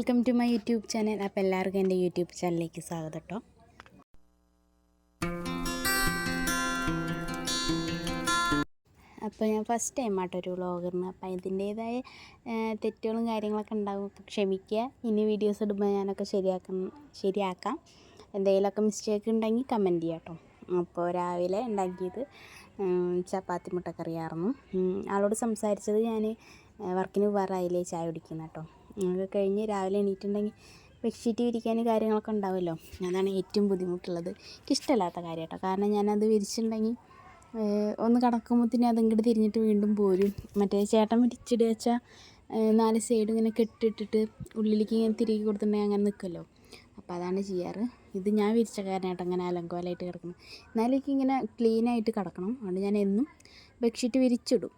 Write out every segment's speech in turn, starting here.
Welcome to my YouTube channel. അപ്പോൾ എല്ലാവർക്കും എന്റെ യൂട്യൂബ് ചാനലിലേക്ക് സ്വാഗതം കേട്ടോ അപ്പോൾ ഞാൻ ഫസ്റ്റ് ടൈം ആട്ടോ ഒരു വ്ളോഗറിന് അപ്പോൾ ഇതിന്റേതായ തെറ്റുകളും കാര്യങ്ങളൊക്കെ ഉണ്ടാകും ക്ഷമിക്കുക. ഇനി വീഡിയോസ് ഇടുമ്പോൾ ഞാനൊക്കെ ശരിയാക്കാം ശരിയാക്കാം. എന്തെങ്കിലുമൊക്കെ മിസ്റ്റേക്ക് ഉണ്ടെങ്കിൽ കമന്റ് ചെയ്യാം കേട്ടോ അപ്പോൾ രാവിലെ ഉണ്ടാക്കിയത് ചപ്പാത്തി മുട്ടക്കറിയായിരുന്നു. ആളോട് സംസാരിച്ചത് ഞാൻ വർക്കിന് പോകാറായില്ലേ ചായ കുടിക്കുന്ന കേട്ടോ അത് കഴിഞ്ഞ് രാവിലെ എണീറ്റുണ്ടെങ്കിൽ ബെഡ്ഷീറ്റ് വിരിക്കാൻ കാര്യങ്ങളൊക്കെ ഉണ്ടാവുമല്ലോ. അതാണ് ഏറ്റവും ബുദ്ധിമുട്ടുള്ളത്. എനിക്കിഷ്ടമല്ലാത്ത കാര്യം കേട്ടോ കാരണം ഞാനത് വിരിച്ചിട്ടുണ്ടെങ്കിൽ ഒന്ന് കിടക്കുമ്പോഴത്തേനും അത് ഇങ്ങോട്ട് തിരിഞ്ഞിട്ട് വീണ്ടും പോരും. മറ്റേ ചേട്ടൻ വിരിച്ചിടുക വെച്ചാൽ നാല് സൈഡ് ഇങ്ങനെ കെട്ടിട്ടിട്ട് ഉള്ളിലേക്ക് ഇങ്ങനെ തിരികെ കൊടുത്തിട്ടുണ്ടെങ്കിൽ അങ്ങനെ നിൽക്കുമല്ലോ. അപ്പോൾ അതാണ് ചെയ്യാറ്. ഇത് ഞാൻ വിരിച്ച കാരണമായിട്ട് അങ്ങനെ അലങ്കോലായിട്ട് കിടക്കണം എന്നാലും എനിക്ക് ഇങ്ങനെ ക്ലീനായിട്ട് കിടക്കണം. അതുകൊണ്ട് ഞാൻ എന്നും ബെഡ്ഷീറ്റ് വിരിച്ചിടും.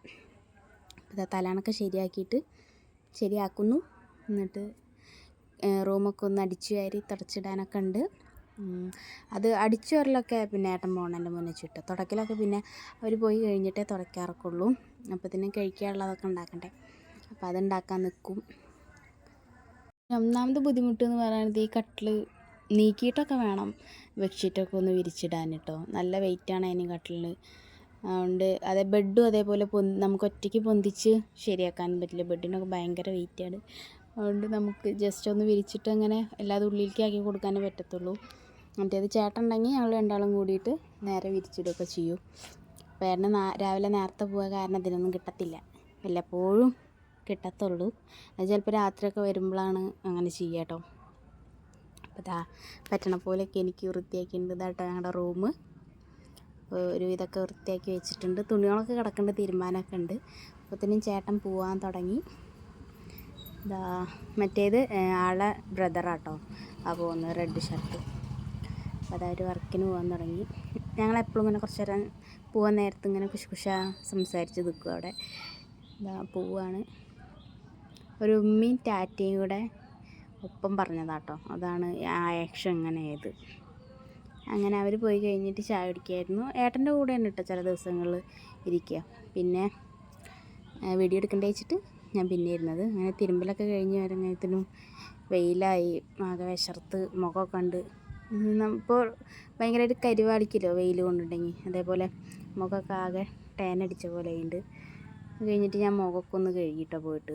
തലാണൊക്കെ ശരിയാക്കിയിട്ട് ശരിയാക്കുന്നു. എന്നിട്ട് റൂമൊക്കെ ഒന്ന് അടിച്ചു വാരി തുടച്ചിടാനൊക്കെ ഉണ്ട്. അത് അടിച്ചു വരലൊക്കെ പിന്നെ ഏട്ടൻ പോണേന്റെ മുന്നേ ചുറ്റും തുടക്കലൊക്കെ പിന്നെ അവർ പോയി കഴിഞ്ഞിട്ടേ തുടയ്ക്കാറൊക്കെ ഉള്ളൂ അപ്പോഴത്തേനും കഴിക്കാനുള്ളതൊക്കെ ഉണ്ടാക്കണ്ടേ. അപ്പോൾ അതുണ്ടാക്കാൻ നിൽക്കും ഒന്നാമത് ബുദ്ധിമുട്ട് എന്ന് പറയുന്നത് ഈ കട്ടിൽ നീക്കിയിട്ടൊക്കെ വേണം. ബെഡ്ഷീറ്റൊക്കെ ഒന്ന് വിരിച്ചിടാൻ കേട്ടോ നല്ല വെയിറ്റാണ് അതിന് കട്ടിൽ അതുകൊണ്ട് അതേ ബെഡും അതേപോലെ പൊ നമുക്ക് ഒറ്റയ്ക്ക് പൊന്തിച്ച് ശരിയാക്കാൻ പറ്റില്ല. ബെഡിനൊക്കെ ഭയങ്കര വെയിറ്റാണ്. അതുകൊണ്ട് നമുക്ക് ജസ്റ്റ് ഒന്ന് വിരിച്ചിട്ട് അങ്ങനെ എല്ലാതും ഉള്ളിലേക്ക് ആക്കി കൊടുക്കാനേ പറ്റത്തുള്ളൂ. മറ്റേത് ചേട്ടൻ ഉണ്ടെങ്കിൽ ഞങ്ങൾ രണ്ടാളും കൂടിയിട്ട് നേരെ വിരിച്ചിടുകയൊക്കെ ചെയ്യും. വേറെ ഏട്ടന് നാ- രാവിലെ നേരത്തെ പോകാൻ കാരണം ഇതിനൊന്നും കിട്ടത്തില്ല. വല്ലപ്പോഴും കിട്ടത്തുള്ളൂ. അത് ചിലപ്പോൾ രാത്രിയൊക്കെ വരുമ്പോഴാണ് അങ്ങനെ ചെയ്യുക കേട്ടോ. അപ്പോൾ ഇതാ പറ്റണ പോലെയൊക്കെ എനിക്ക് വൃത്തിയാക്കിയിട്ടുണ്ട്. ഇതാട്ടോ ഞങ്ങളുടെ റൂം ഒരു ഇതൊക്കെ വൃത്തിയാക്കി വെച്ചിട്ടുണ്ട്. തുണികളൊക്കെ കിടക്കേണ്ട തീരുമാനമൊക്കെ ഉണ്ട്. അപ്പോഴത്തേനും ചേട്ടൻ പോവാൻ തുടങ്ങി. ഇതാ മറ്റേത് ആളെ ബ്രദറാട്ടോ ആ പോകുന്നത് റെഡ് ഷർട്ട് അപ്പോൾ അതാ വർക്കിന് പോകാൻ തുടങ്ങി. ഞങ്ങളെപ്പോഴും ഇങ്ങനെ കുറച്ച് നേരം പോകാൻ നേരത്ത് ഇങ്ങനെ കുശ് കുശ സംസാരിച്ച് നിൽക്കും അവിടെ. ഇതാ പോവാണ്. ഒരു ഉമ്മയും ടാറ്റയും കൂടെ ഒപ്പം പറഞ്ഞതാട്ടോ. അതാണ് ആ ആക്ഷൻ ഇങ്ങനെ ആയത് അങ്ങനെ അവർ പോയി കഴിഞ്ഞിട്ട് ചായ കുടിക്കായിരുന്നു. ഏട്ടന്റെ കൂടെയാണ് കേട്ടോ ചില ദിവസങ്ങളിൽ ഇരിക്കുക. പിന്നെ വീഡിയോ എടുക്കേണ്ടി വെച്ചിട്ട് ഞാൻ പിന്നെ ഇരുന്നത് അങ്ങനെ തിരുമ്പലൊക്കെ കഴിഞ്ഞ് വരുന്നതിനും വെയിലായി. ആകെ വിശർത്ത് മുഖമൊക്കെ കണ്ട് ഇപ്പോൾ ഭയങ്കരമായിട്ട് കരിവാളിക്കല്ലോ വെയിൽ കൊണ്ടുണ്ടെങ്കിൽ അതേപോലെ മുഖമൊക്കെ ആകെ ടാൻ അടിച്ച പോലെ ഉണ്ട് കഴിഞ്ഞിട്ട് ഞാൻ മുഖമൊക്കെ ഒന്ന് കഴുകിയിട്ടോ പോയിട്ട്.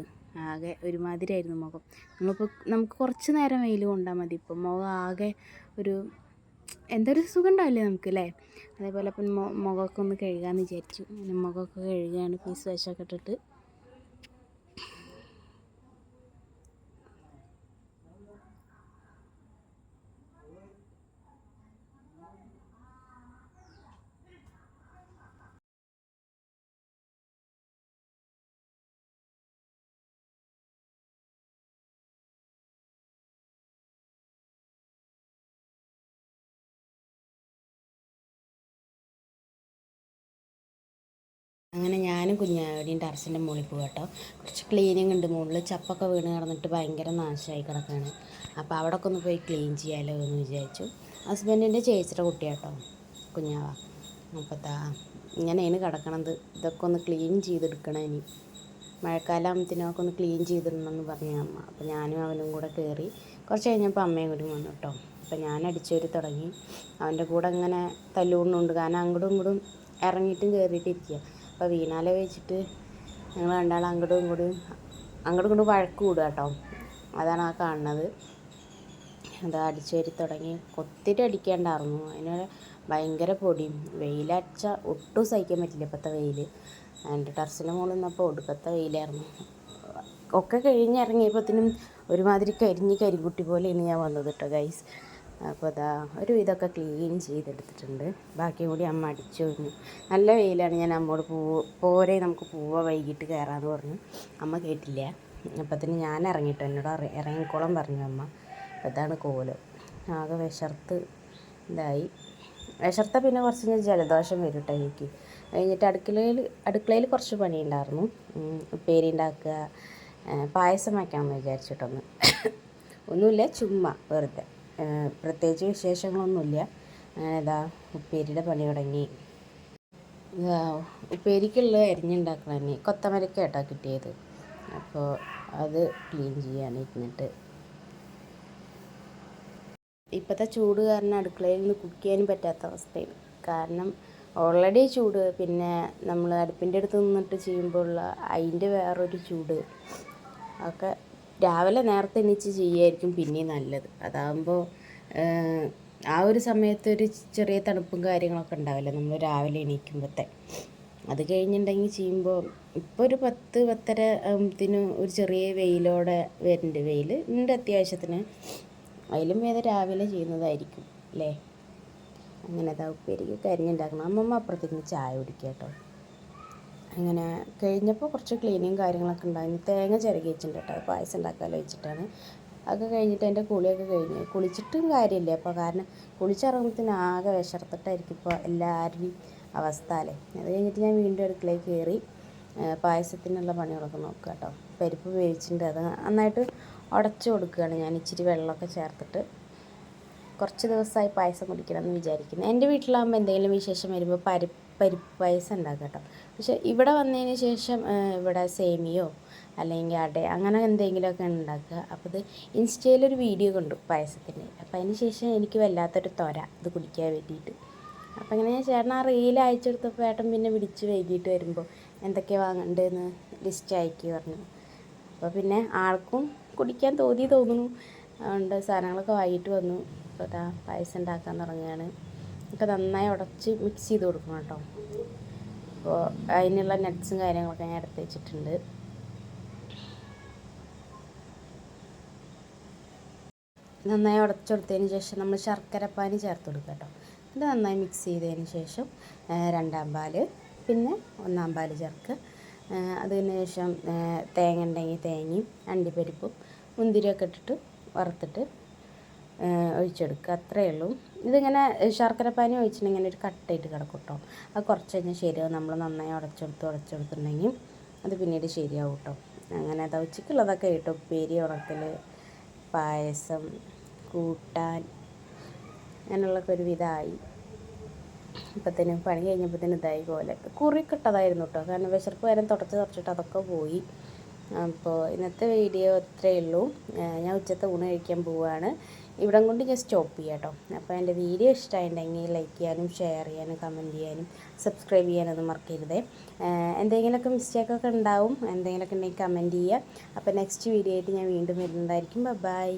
ആകെ ഒരുമാതിരിയായിരുന്നു മുഖം. നമ്മളിപ്പോൾ നമുക്ക് കുറച്ച് നേരം വെയിൽ കൊണ്ടാൽ മതി. ഇപ്പോൾ മുഖം ആകെ ഒരു എന്തൊരു സുഖം ഉണ്ടാവില്ലേ നമുക്ക് അല്ലേ? അതേപോലെ അപ്പം മൊ മുഖമൊക്കെ ഒന്ന് കഴുകാമെന്ന് വിചാരിച്ചു. മുഖമൊക്കെ കഴുകുകയാണ് ഫേസ് വാഷൊക്കെ ഇട്ടിട്ട് അങ്ങനെ ഞാനും കുഞ്ഞാടിയും ടെറസിന്റെ മുകളിൽ പോകും കേട്ടോ. കുറച്ച് ക്ലീനിങ് ഉണ്ട്. മുകളിൽ ചപ്പൊക്കെ വീണ് കിടന്നിട്ട് ഭയങ്കര നാശമായി കിടക്കുകയാണ്. അപ്പോൾ അവിടെയൊക്കെ ഒന്ന് പോയി ക്ലീൻ ചെയ്യാമല്ലോ എന്ന് വിചാരിച്ചു. ഹസ്ബൻഡിന്റെ ചേച്ചിയുടെ കുട്ടിയാട്ടോ കുഞ്ഞാവ. അപ്പോൾ താ ഇങ്ങനെയാണ് കിടക്കണത്. ഇതൊക്കെ ഒന്ന് ക്ലീൻ ചെയ്തെടുക്കണം ഇനി. മഴക്കാലാകുമ്പത്തിനൊക്കെ ഒന്ന് ക്ലീൻ ചെയ്തിടണമെന്ന് പറഞ്ഞു അമ്മ. അപ്പോൾ ഞാനും അവനും കൂടെ കയറി കുറച്ച് കഴിഞ്ഞപ്പോൾ അമ്മയും കൂടി വന്നു കേട്ടോ അപ്പോൾ ഞാൻ അടിച്ചേരി തുടങ്ങി. അവന്റെ കൂടെ ഇങ്ങനെ തല്ലുകൊണ്ടുണ്ട്. കാരണം അങ്ങോട്ടും ഇങ്ങോട്ടും ഇറങ്ങിയിട്ടും കയറിയിട്ടിരിക്കുക. അപ്പോൾ വീണാലെ വെച്ചിട്ട് ഞങ്ങൾ രണ്ടാളും അങ്ങോട്ടും ഇങ്ങോട്ടും അങ്ങോട്ടും ഇങ്ങോട്ടും വഴക്ക് കൂടുക കേട്ടോ. അതാണ് ആ കാണുന്നത്. അത് അടിച്ചേരി തുടങ്ങി കൊത്തിട്ട് അടിക്കേണ്ടായിരുന്നു. അതിന് ഭയങ്കര പൊടിയും വെയിലടിച്ച ഒട്ടും സഹിക്കാൻ പറ്റില്ല ഇപ്പോഴത്തെ വെയിൽ എന്റെ ടെറസിന്റെ മുകളിൽ നിന്നപ്പോൾ ഒടുക്കത്തെ വെയിലായിരുന്നു. ഒക്കെ കഴിഞ്ഞിറങ്ങിയപ്പോഴത്തേനും ഒരുമാതിരി കരിഞ്ഞ് കരിക്കുട്ടി പോലെയാണ് ഞാൻ വന്നത് കേട്ടോ ഗൈസ് അപ്പോൾ അതാ ഒരു ഇതൊക്കെ ക്ലീൻ ചെയ്തെടുത്തിട്ടുണ്ട്. ബാക്കി കൂടി അമ്മ അടിച്ചു കഴിഞ്ഞു നല്ല വെയിലാണ്. ഞാൻ അമ്മോട് പൂവ് പോരെ നമുക്ക് പൂവ വൈകിട്ട് കയറാമെന്ന് പറഞ്ഞു. അമ്മ കേട്ടില്ല. അപ്പത്തിന് ഞാൻ ഇറങ്ങിട്ടോ. എന്നോട് ഇറ- ഇറങ്ങിക്കോളം പറഞ്ഞു അമ്മ. അതാണ് കോൽ. ആകെ വിശർത്ത് ഇതായി. വിശർത്ത പിന്നെ കുറച്ച് ഞാൻ ജലദോഷം വരും കേട്ടോ എനിക്ക്. കഴിഞ്ഞിട്ട് അടുക്കളയിൽ അടുക്കളയിൽ കുറച്ച് പണിയുണ്ടായിരുന്നു. ഉണ്ടായിരുന്നു ഉപ്പേരി ഉണ്ടാക്കുക. പായസം വയ്ക്കാമെന്ന് വിചാരിച്ചിട്ടൊന്ന്. ഒന്നുമില്ല ചുമ്മാ വെറുതെ. പ്രത്യേകിച്ച് വിശേഷങ്ങളൊന്നുമില്ല. അങ്ങനെ ഉപ്പേരിയുടെ പണി തുടങ്ങി. ഉപ്പേരിക്കുള്ള അരിഞ്ഞുണ്ടാക്കണം കൊത്തമരക്ക കേട്ടോ കിട്ടിയത്. അപ്പോൾ അത് ക്ലീൻ ചെയ്യാൻ ഇരുന്നിട്ട്. ഇപ്പോഴത്തെ ചൂട് കാരണം അടുക്കളയിൽ നിന്ന് കുക്ക് ചെയ്യാനും പറ്റാത്ത അവസ്ഥയാണ്. കാരണം ഓൾറെഡി ചൂട്. പിന്നെ നമ്മൾ അടുപ്പിന്റെ അടുത്ത് നിന്നിട്ട് ചെയ്യുമ്പോഴുള്ള അതിന്റെ വേറൊരു ചൂട്. ഒക്കെ രാവിലെ നേരത്തെ എണീച്ച് ചെയ്യുമായിരിക്കും പിന്നെയും നല്ലത്. അതാകുമ്പോൾ ആ ഒരു സമയത്ത് ഒരു ചെറിയ തണുപ്പും കാര്യങ്ങളൊക്കെ ഉണ്ടാവില്ല? നമ്മൾ രാവിലെ എണീക്കുമ്പോഴത്തെ അത് കഴിഞ്ഞിട്ടുണ്ടെങ്കിൽ ചെയ്യുമ്പോൾ ഇപ്പോൾ ഒരു പത്ത് പത്തര ആകുമ്പത്തിന് ഒരു ചെറിയ വെയിലോടെ വരുന്നുണ്ട് വെയിൽ ഉണ്ട് അത്യാവശ്യത്തിന്. അതിലും ഭേദം രാവിലെ ചെയ്യുന്നതായിരിക്കും അല്ലേ? അങ്ങനെ അതാ ഉപ്പേരിക്ക് കരിഞ്ഞുണ്ടാക്കണം. അമ്മമ്മ അപ്പുറത്തേക്ക് ചായ കുടിക്കുക കേട്ടോ അങ്ങനെ കഴിഞ്ഞപ്പോൾ കുറച്ച് ക്ലീനിങ് കാര്യങ്ങളൊക്കെ ഉണ്ടായിരുന്നു. തേങ്ങ ചിരകി വെച്ചിട്ടുണ്ട് കേട്ടോ പായസം ഉണ്ടാക്കാമല്ലോ വെച്ചിട്ടാണ്. അതൊക്കെ കഴിഞ്ഞിട്ട് എന്റെ കുളിയൊക്കെ കഴിഞ്ഞ്. കുളിച്ചിട്ടും കാര്യമില്ല. അപ്പോൾ കാരണം കുളിച്ചിറങ്ങുമ്പത്തിന് ആകെ വിശർത്തിട്ടായിരിക്കും ഇപ്പോൾ എല്ലാവരുടെയും അവസ്ഥ അല്ലേ? അത് കഴിഞ്ഞിട്ട് ഞാൻ വീണ്ടും അടുക്കളയിൽ കയറി പായസത്തിനുള്ള പണികളൊക്കെ നോക്കുക കേട്ടോ. പരിപ്പ് വേവിച്ചിട്ടുണ്ട്. അത് നന്നായിട്ട് ഉടച്ചു കൊടുക്കുകയാണ് ഞാൻ. ഇച്ചിരി വെള്ളമൊക്കെ ചേർത്തിട്ട് കുറച്ച് ദിവസമായി പായസം കുടിക്കണം എന്ന് വിചാരിക്കുന്നു. എന്റെ വീട്ടിലാകുമ്പോൾ എന്തെങ്കിലും വിശേഷം വരുമ്പോൾ പരിപ്പ് പരിപ്പ് പായസം ഉണ്ടാക്കുക കേട്ടോ. പക്ഷെ ഇവിടെ വന്നതിന് ശേഷം ഇവിടെ സേമിയോ അല്ലെങ്കിൽ അട അങ്ങനെ എന്തെങ്കിലുമൊക്കെ ഉണ്ടാക്കുക. അപ്പോൾ ഇത് ഇൻസ്റ്റയിലൊരു വീഡിയോ കണ്ടു പായസത്തിന്റെ അപ്പോൾ അതിന് ശേഷം എനിക്ക് വല്ലാത്തൊരു തൊര ഇത് കുടിക്കാൻ വേണ്ടിയിട്ട്. അപ്പോൾ ഇങ്ങനെ ചേട്ടൻ ആ റീൽ അയച്ചെടുത്തപ്പോൾ ഏട്ടൻ പിന്നെ വിളിച്ച് വൈകിട്ട് വരുമ്പോൾ എന്തൊക്കെയാണ് വാങ്ങേണ്ടതെന്ന് ലിസ്റ്റ് അയക്കി പറഞ്ഞു. അപ്പോൾ പിന്നെ ആൾക്കും കുടിക്കാൻ തോന്നി തോന്നുന്നു. അതുകൊണ്ട് സാധനങ്ങളൊക്കെ വൈകിട്ട് വന്നു. അപ്പോൾ അതാ പായസം ഉണ്ടാക്കാൻ തുടങ്ങുകയാണ്. ഒക്കെ നന്നായി ഉടച്ച് മിക്സ് ചെയ്ത് കൊടുക്കണം കേട്ടോ. അപ്പോൾ അതിനുള്ള നട്ട്സും കാര്യങ്ങളൊക്കെ ഞാൻ എടുത്ത് വെച്ചിട്ടുണ്ട്. നന്നായി ഉടച്ചെടുത്തതിന് ശേഷം നമ്മൾ ശർക്കരപ്പാനി ചേർത്ത് കൊടുക്കുക കേട്ടോ. ഇത് നന്നായി മിക്സ് ചെയ്തതിന് ശേഷം രണ്ടാം പാൽ പിന്നെ ഒന്നാം പാൽ ചേർക്കുക. അതിന് ശേഷം തേങ്ങ ഉണ്ടെങ്കിൽ തേങ്ങയും അണ്ടിപ്പരിപ്പും മുന്തിരിയൊക്കെ ഇട്ടിട്ട് വറുത്തിട്ട് ഒഴിച്ചെടുക്കുക. അത്രയേ ഉള്ളൂ. ഇതിങ്ങനെ ശർക്കരപ്പാനി ഒഴിച്ചിട്ടുണ്ടെങ്കിൽ ഇങ്ങനെ ഒരു കട്ടയിട്ട് കിടക്കും കേട്ടോ അത് കുറച്ച് കഴിഞ്ഞാൽ ശരിയാവും. നമ്മൾ നന്നായി ഉടച്ചെടുത്ത് ഉടച്ചെടുത്തിട്ടുണ്ടെങ്കിൽ അത് പിന്നീട് ശരിയാവും കേട്ടോ അങ്ങനെ അത് ഉച്ചയ്ക്കുള്ളതൊക്കെ കേട്ടോ ഉപ്പേരി ഉണക്കൽ പായസം കൂട്ടാൻ അങ്ങനെയുള്ളതൊക്കെ ഒരു വിധമായി ഇപ്പത്തേനും പണി കഴിഞ്ഞപ്പോഴത്തേനും ഇതായി പോലെ. കുറിക്കിട്ടതായിരുന്നു കേട്ടോ കാരണം വിശർപ്പ് വരെ തുടച്ച് തുടച്ചിട്ട് അതൊക്കെ പോയി. അപ്പോൾ ഇന്നത്തെ വീഡിയോ ഇത്രയേ ഉള്ളൂ. ഞാൻ ഉച്ചത്തെ ഊണ് കഴിക്കാൻ പോവുകയാണ് ഇവിടം കൊണ്ട് ഞാൻ സ്റ്റോപ്പ് ചെയ്യാം കേട്ടോ. അപ്പോൾ എന്റെ വീഡിയോ ഇഷ്ടമായിട്ടുണ്ടെങ്കിൽ ലൈക്ക് ചെയ്യാനും ഷെയർ ചെയ്യാനും കമന്റ് ചെയ്യാനും സബ്സ്ക്രൈബ് ചെയ്യാനൊന്നും മറക്കരുത്. എന്തെങ്കിലുമൊക്കെ മിസ്റ്റേക്കൊക്കെ ഉണ്ടാവും എന്തെങ്കിലുമൊക്കെ ഉണ്ടെങ്കിൽ കമന്റ് ചെയ്യുക. അപ്പോൾ നെക്സ്റ്റ് വീഡിയോ ആയിട്ട് ഞാൻ വീണ്ടും വരുന്നതായിരിക്കും. ബൈ